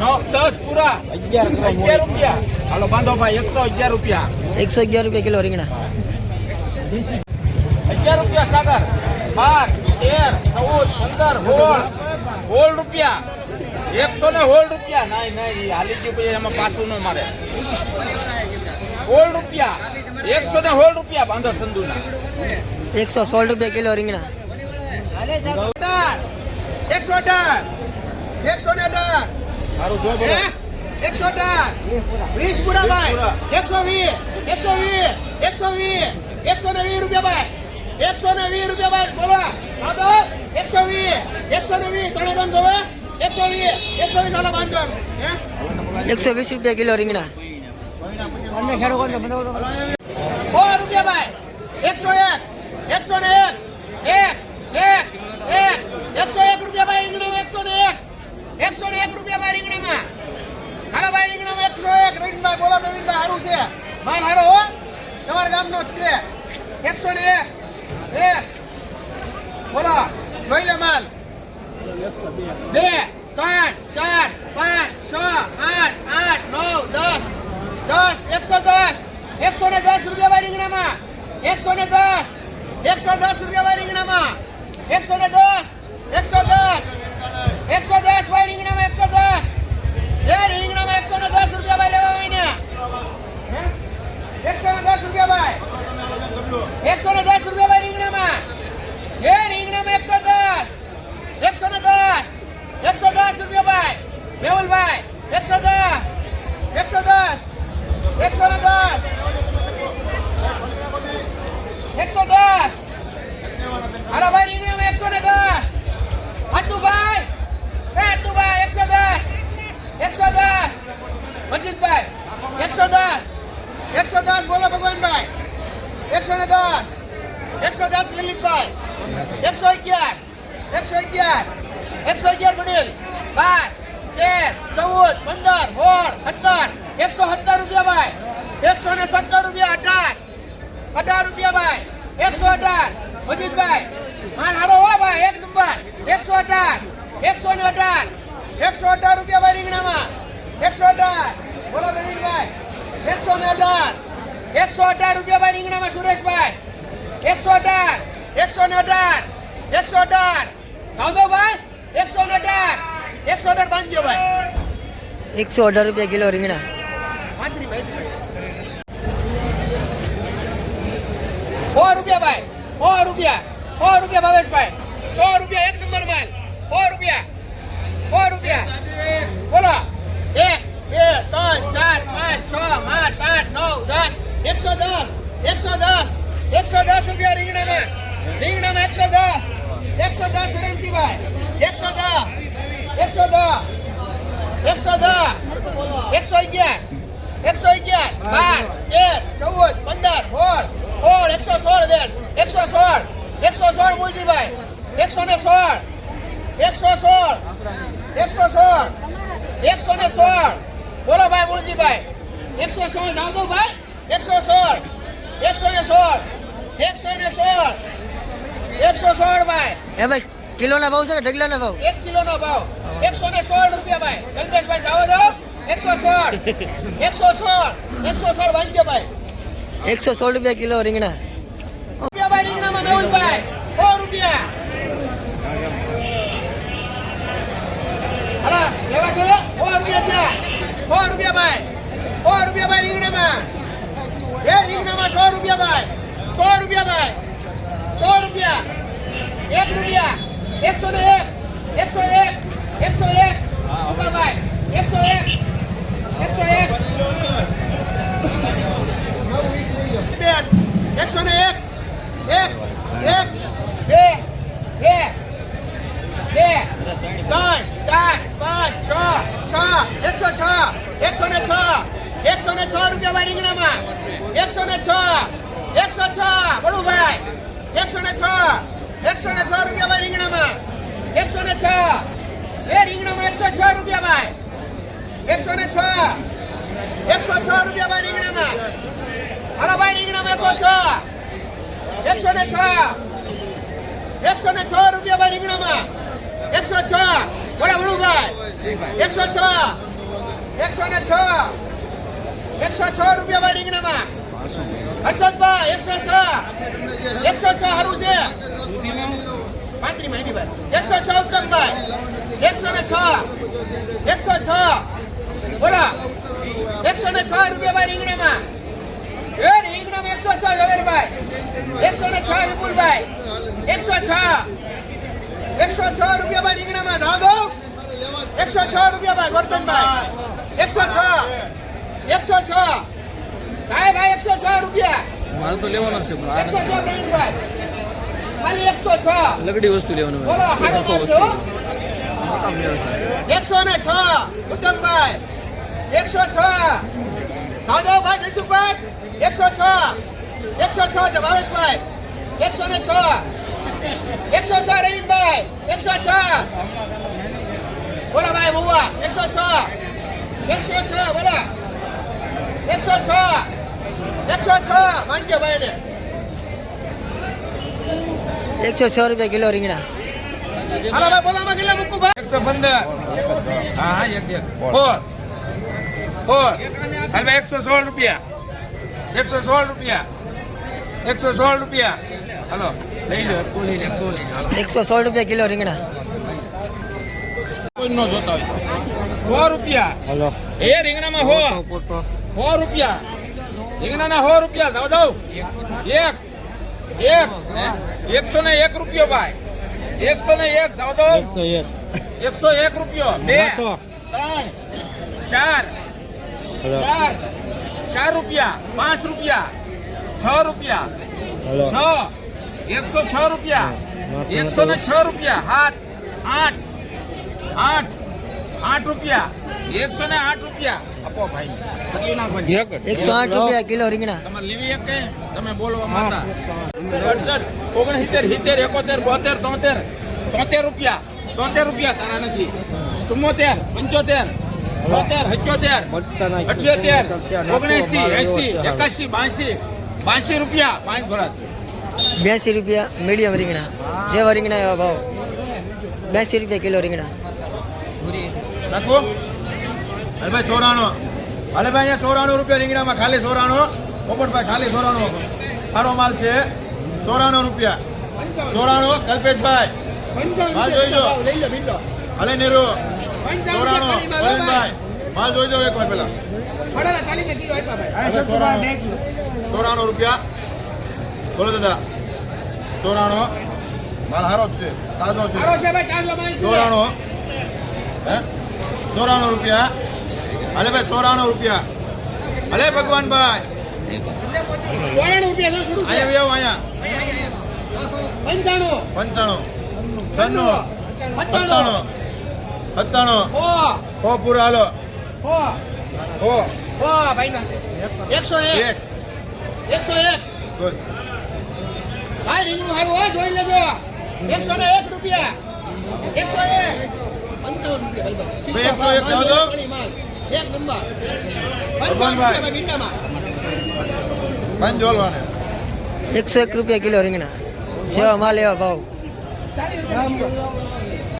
નવ દસ પૂરા. અગિયાર અગિયાર રૂપિયા. હાલો બાંધો ભાઈ એકસો અગિયાર રૂપિયા. એકસો અગિયાર રૂપિયા કિલો રીંગણા. અગિયાર રૂપિયા સાગર. બાર તેર ચૌદ પંદર હોળ હોળ રૂપિયા. એકસો ને હોળ રૂપિયા. નહીં નહીં હાલી ગયું પછી એમાં પાછું ન મારે. હોળ રૂપિયા. એકસો ને હોળ રૂપિયા બાંધો સંધુના. એકસો સોળ રૂપિયા કિલો રીંગણા. એકસો અઢાર. એકસો ને અઢાર. સારું જો બોલો. એકસો અઢાર. વીસ પૂરા ભાઈ. એકસો વીસ. એકસો વીસ. એકસો વીસ. એકસો ને વીસ રૂપિયા ભાઈ. એકસો ને વીસ રૂપિયા ભાઈ. બોલો. હા તો? એકસો વીસ. એકસો ને વીસ. ત્રણે ત્રણ જોવે? એકસો વીસ. એકસો વીસ હાલો બાંધો એકસો વીસ રૂપિયા કિલો રીંગણા. સો રૂપિયા ભાઈ. એકસો એક. એકસો ને એક. એક. એક. એક. એકસો એક રૂપિયા ભાઈ રીંગણા એકસો ને એક. એકસો ને એક રૂપિયા ભાઈ રીંગણામાં. હાલો ભાઈ, રીંગણામાં એકસો એક રવિનભાઈ બોલો પ્રવીણભાઈ સારું છે. માલ હારો હો. તમારા ગામનો જ છે. એકસો ને એક એક. બોલો, જોઈ લે માલ. બે, ત્રણ, ચાર, પાંચ, છ, આઠ આઠ, નવ, દસ. દસ, એકસો દસ. એકસો ને દસ રૂપિયા ભાઈ રીંગણામાં. એકસો ને દસ. એકસો દસ રૂપિયા ભાઈ રીંગણામાં. એકસો ને દસ. એકસો દસ. એકસો દસ ભાઈ, રીંગણામાં એકસો દસ. એ રીંગણામાં એકસો દસ રૂપિયા ભાઈ લેવા હોય ને? એકસો દસ રૂપિયા ભાઈ. એકસો દસ રૂપિયા ભાઈ રીંગણામાં. એ રીંગણામાં એકસો દસ. એકસો દસ. એકસો દસ રૂપિયા ભાઈ. મેહુલભાઈ એકસો દસ. એકસો દસ. એકસો દસ. એકસો દસ. એકસો અગિયાર. એકસો અગિયાર પટેલ બાર, તેર, ચૌદ, પંદર, સોળ, સત્તર. એકસો સત્તર રૂપિયા ભાઈ. એકસો ને સત્તર રૂપિયા અઢાર. અઢાર રૂપિયા ભાઈ. એકસો અઢાર. મજીદભાઈ માલ હારો હો ભાઈ, એક નંબર. એકસો અઢાર. એકસો ને અઢાર. એકસો અઢાર રૂપિયા ભાઈ રીંગણામાં. એકસો અઢાર. બોલો પ્રવીણભાઈ એકસો ને અઢાર. એકસો અઢાર રૂપિયા ભાઈ રીંગણામાં, સુરેશભાઈ. એકસો અઢાર. એકસો ને અઢાર. એકસો અઢાર. ભાઈ એકસો અઢાર. એકસો અઢાર બાંધજો ભાઈ. એકસો અઢાર રૂપિયા કિલો રીંગણા. સો રૂપિયા ભાઈ સો રૂપિયા સો રૂપિયા ભાવેશભાઈ. સો રૂપિયા એક નંબર માલ સો રૂપિયા સો રૂપિયા. બોલો. એક બે ત્રણ ચાર પાંચ છ સાત આઠ નવ દસ. એકસો દસ એકસો દસ. એકસો દસ રૂપિયા રીંગણામાં. રીંગણામાં એકસો દસ. એકસો દસ ધરમસિંહભાઈ એકસો દસ. એકસો દસ. એકસો દસ. એકસો અગિયાર. એકસો અગિયાર. બાર, તેર, ચૌદ, પંદર, સોળ. સોળ, એકસો સોળ બેન. એકસો સોળ. એકસો સોળ મુરજીભાઈ એકસો ને એકસો સોળ. એકસો સોળ. એકસો ને સોળ. બોલો ભાઈ મુરજીભાઈ એકસો સોળ જાવ ભાઈ. એકસો સોળ. એકસો ને સોળ. એકસો ને સોળ. એકસો સોળ ભાઈ. એ ભાઈ કિલોના ભાવ છે કે ઢગલાના ભાવ? એક કિલો નો ભાવ. એકસો ને સોળ રૂપિયા ભાઈ. કલ્પેશભાઈ જાવો દો એકસો સોળ. એકસો સોળ. એકસો સોળ વાંચજો ભાઈ. એકસો સોળ રૂપિયા કિલો રીંગણા. રૂપિયા ભાઈ રીંગણામાં મેહુલભાઈ સો રૂપિયા. હાલો લેવા છે સો રૂપિયા છે. સો રૂપિયા ભાઈ. સો રૂપિયા ભાઈ રીંગણામાં એ રીંગણામાં સો રૂપિયા ભાઈ સો રૂપિયા ભાઈ સો રૂપિયા એક રૂપિયા એકસો ને એક એકસો એક એકસો એક રૂપિયા ભાઈ એકસો એક એકસો એક બેન એકસો ને એક. એક એક, બે બે બે, ત્રણ, ચાર, પાંચ, છ છ, એકસો છ, એકસો ને છ, એકસો ને છ રૂપિયા ભાઈ રીંગણામાં. એકસો ને છ, એકસો છ બળુભાઈ એકસો ને છ, એકસો ને છ રૂપિયા ભાઈ રીંગણામાં. એકસો ને છ, એ રીંગણામાં એકસો છ રૂપિયા ભાઈ. એકસો ને છ, એકસો છ રૂપિયા ભાઈ રીંગણામાં. હાલો ભાઈ, રીંગણા મેકો છો. એકસો ને છ. એકસો ને છ રૂપિયા ભાઈ રીંગણામાં એકસો છ. બોલા બળુભાઈ એકસો છ. એકસો ને છ. એકસો છ રૂપિયા ભાઈ રીંગણામાં હર્ષદભાઈ, એકસો છ. એકસો છ સારું છે. પાંત્રીસ માહિતી ભાઈ. એકસો છ ઉત્તમભાઈ એકસો ને છ. એકસો છ. બોલો. એકસો ને છ રૂપિયા ભાઈ રીંગણામાં રીંગણામાં એકસો છ ઝવેરભાઈ. એકસો ને છ વિપુલભાઈ. એકસો છ. એકસો છ રૂપિયા ભાઈ રીંગણામાં દો એકસો છ રૂપિયા ભાઈ વર્તનભાઈ એકસો છ. એકસો છ. ભાઈ ભાઈ એકસો છ રૂપિયા. માલ તો લેવાનો છે એકસો છ પ્રવીણભાઈ ખાલી એકસો છ. લગડી વસ્તુ લેવાનું બોલો હારો મારશો એકસો ને છ. ઉત્તમભાઈ. એકસો છ. ભાઈ જયસુખભાઈ. એકસો છ. એકસો છ ભાવેશભાઈ એકસો ને છ. એકસો છ રહીમભાઈ. એકસો છ. બોલો ભાઈ બુવા એકસો છ. એકસો છ બોલો. એકસો છ. એકસો છ. માંગ્યો ભાઈ ને એકસો છ રૂપિયા કિલો રીંગણા. હાલો ભાઈ બોલો માં કિલો મૂકું ભાઈ? એકસો પંદર હા હા એક એક. ફોર ફોર હાલ ભાઈ એકસો સોળ રૂપિયા. એકસો સોળ રૂપિયા. એકસો સોળ રૂપિયા. હલો લઈ લો તું લઈ લે તું લઈ લે એકસો સોળ રૂપિયા કિલો રીંગણા. કોઈ નો જોતા હોય. સો રૂપિયા. હલો. એ રીંગણામાં હો. સો રૂપિયા. રીંગણાના સો રૂપિયા. જાવ જાવ એક એક. એકસો ને એક રૂપિયો ભાઈ. એકસો ને એક. જાવ જાવ એકસો એક. રૂપિયો. બે ત્રણ ચાર. ચાર. ચાર રૂપિયા પાંચ રૂપિયા છ રૂપિયા છ એકસો છ રૂપિયા એકસો ને છ રૂપિયા હાથ આઠ આઠ આઠ રૂપિયા એકસો ને આઠ રૂપિયા. આપો ભાઈ એકસો આઠ રૂપિયા કિલો રીંગણા. લેવી એક તમે બોલવા માંગતા. અડસઠ ઓગણસિત્તેર સિત્તેર એકોતેર બોતેર તોતેર. તોતેર રૂપિયા. તોતેર રૂપિયા તારા નથી. ચુમ્મોતેર પંચોતેર. અઠ્યોતેર ઓગણસી એસી એકાસી બાસી બાસી રૂપિયા પાંચ ભરાત. બ્યાસી રૂપિયા મીડિયમ રીંગણા. જેવા રીંગણા એવા ભાવ. બ્યાસી રૂપિયા કિલો રીંગણા. રાખો. ભાઈ ચોરાણું. અરે ભાઈ અહીંયા ચોરાણું રૂપિયા રીંગણામાં ખાલી ચોરાણું. પોપટભાઈ ખાલી ચોરાણું. સારો માલ છે. ચોરાણું રૂપિયા. ચોરાણું કલ્પેશભાઈ. હલે નીરુ ચોરાણું ખાલી માલ, જોઈ જાવ એકવાર એક વાર પેલા ફળેલા ચાલી ગયા કિલો આપ્યા ભાઈ. ચોરાણું રૂપિયા. બોલો દાદા. ચોરાણું માલ હારો જ છે તાજો છે. હારો છે ભાઈ તાજો માલ છે. ચોરાણું હે? ચોરાણું રૂપિયા. અલે ભાઈ ચોરાણું રૂપિયા. અલે ભગવાનભાઈ ચોરાણું રૂપિયા જો શરૂ અહીંયા બી આવો અહીંયા. પંચાણું. પંચાણું. છન્નું. સત્તાણું. સત્તાણું. ઓ. પૂરા હાલો. ભાઈ એકસો એક. એક. એકસો એક. ભાઈ રીંગણું સારું હોય જોઈ લેજો. એકસો ને એક રૂપિયા. એકસો એક. પંચાવન રૂપિયા ભાઈ. એક નંબર. એકસો એક રૂપિયા કિલો રીંગણા. જેવા માલ એવા ભાવ.